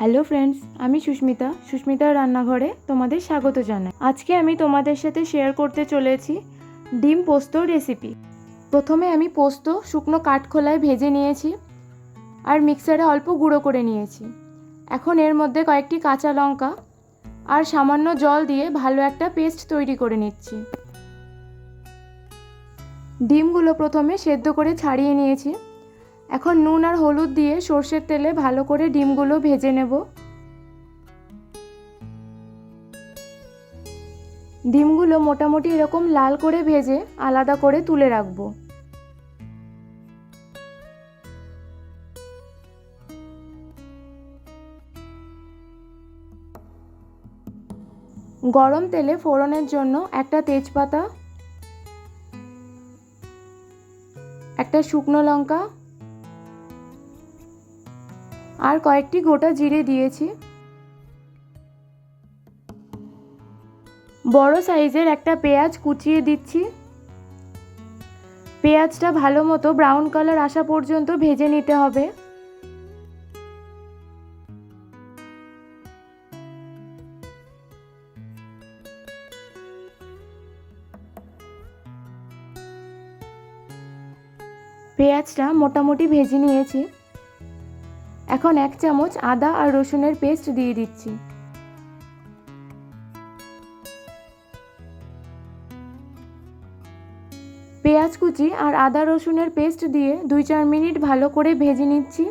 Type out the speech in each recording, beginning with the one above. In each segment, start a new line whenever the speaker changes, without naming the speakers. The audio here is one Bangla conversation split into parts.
হ্যালো ফ্রেন্ডস, আমি সুস্মিতা। সুস্মিতার রান্নাঘরে তোমাদের স্বাগত জানাই। আজকে আমি তোমাদের সাথে শেয়ার করতে চলেছি ডিম পোস্ত রেসিপি প্রথমে আমি পোস্ত শুকনো কাঠখোলায় ভেজে নিয়েছি আর মিক্সারে অল্প গুঁড়ো করে নিয়েছি। এখন এর মধ্যে কয়েকটি কাঁচা লঙ্কা আর সামান্য জল দিয়ে ভালো একটা পেস্ট তৈরি করে নিচ্ছি। ডিমগুলো প্রথমে সেদ্ধ করে ছাড়িয়ে নিয়েছি। এখন নুন আর হলুদ দিয়ে সর্ষের তেলে ভালো করে ডিমগুলো ভেজে নেব। ডিমগুলো মোটামুটি এরকম লাল করে ভেজে আলাদা করে তুলে রাখব। গরম তেলে ফোড়নের জন্য একটা তেজপাতা, একটা শুকনো লঙ্কা আর কয়েকটি গোটা জিরে দিয়েছি। বড় সাইজের একটা পেঁয়াজ কুচিয়ে দিচ্ছি। পেঁয়াজটা ভালো মতো ব্রাউন কালার আসা পর্যন্ত ভেজে নিতে হবে। পেঁয়াজটা মোটামুটি ভেজে নিয়েছি। এখন এক চামচ আদা আর রসুনের পেস্ট দিয়ে দিচ্ছি। পেঁয়াজ কুচি আর আদা রসুনের পেস্ট দিয়ে দুই চার মিনিট ভালো করে ভেজে নিচ্ছি।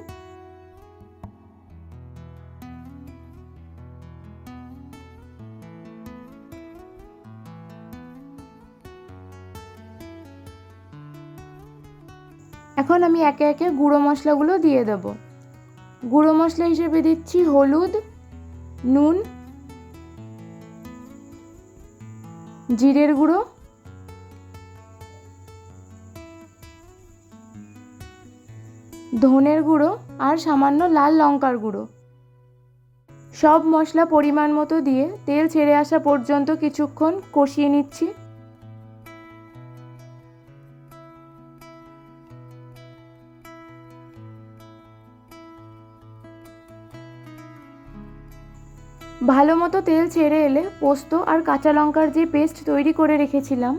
এখন আমি একে একে গুঁড়ো মশলাগুলো দিয়ে দেবো। গুঁড়ো মশলা হিসেবে দিচ্ছি হলুদ, নুন, জিরের গুঁড়ো, ধনের গুঁড়ো আর সামান্য লাল লঙ্কার গুঁড়ো। সব মশলা পরিমাণ মতো দিয়ে তেল ছেড়ে আসা পর্যন্ত কিছুক্ষণ কষিয়ে নিচ্ছি। ভালো মতো তেল ছেড়ে এলে পোস্ত আর কাঁচা লঙ্কার যে পেস্ট তৈরি করে রেখেছিলাম,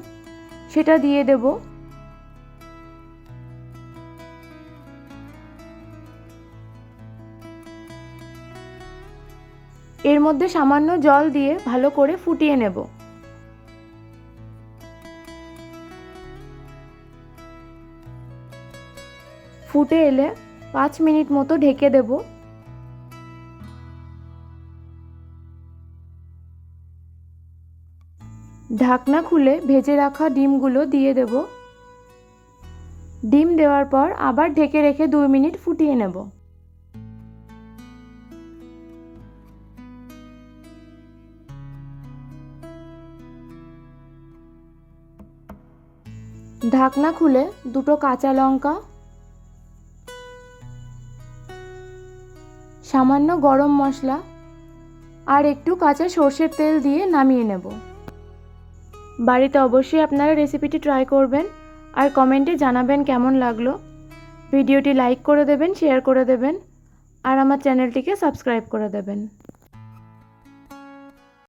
সেটা দিয়ে দেব। এর মধ্যে সামান্য জল দিয়ে ভালো করে ফুটিয়ে নেব। ফুটে এলে পাঁচ মিনিট মতো ঢেকে দেবো। ঢাকনা খুলে ভেজে রাখা ডিমগুলো দিয়ে দেব। ডিম দেওয়ার পর আবার ঢেকে রেখে দুই মিনিট ফুটিয়ে নেব। ঢাকনা খুলে দুটো কাঁচা লঙ্কা, সামান্য গরম মশলা আর একটু কাঁচা সর্ষের তেল দিয়ে নামিয়ে নেব। বাড়িতে অবশ্যই আপনারা রেসিপিটি ট্রাই করবেন আর কমেন্টে জানাবেন কেমন লাগল। ভিডিওটি লাইক করে দেবেন শেয়ার করে দেবেন আর আমার চ্যানেলটিকে সাবস্ক্রাইব করে দেবেন।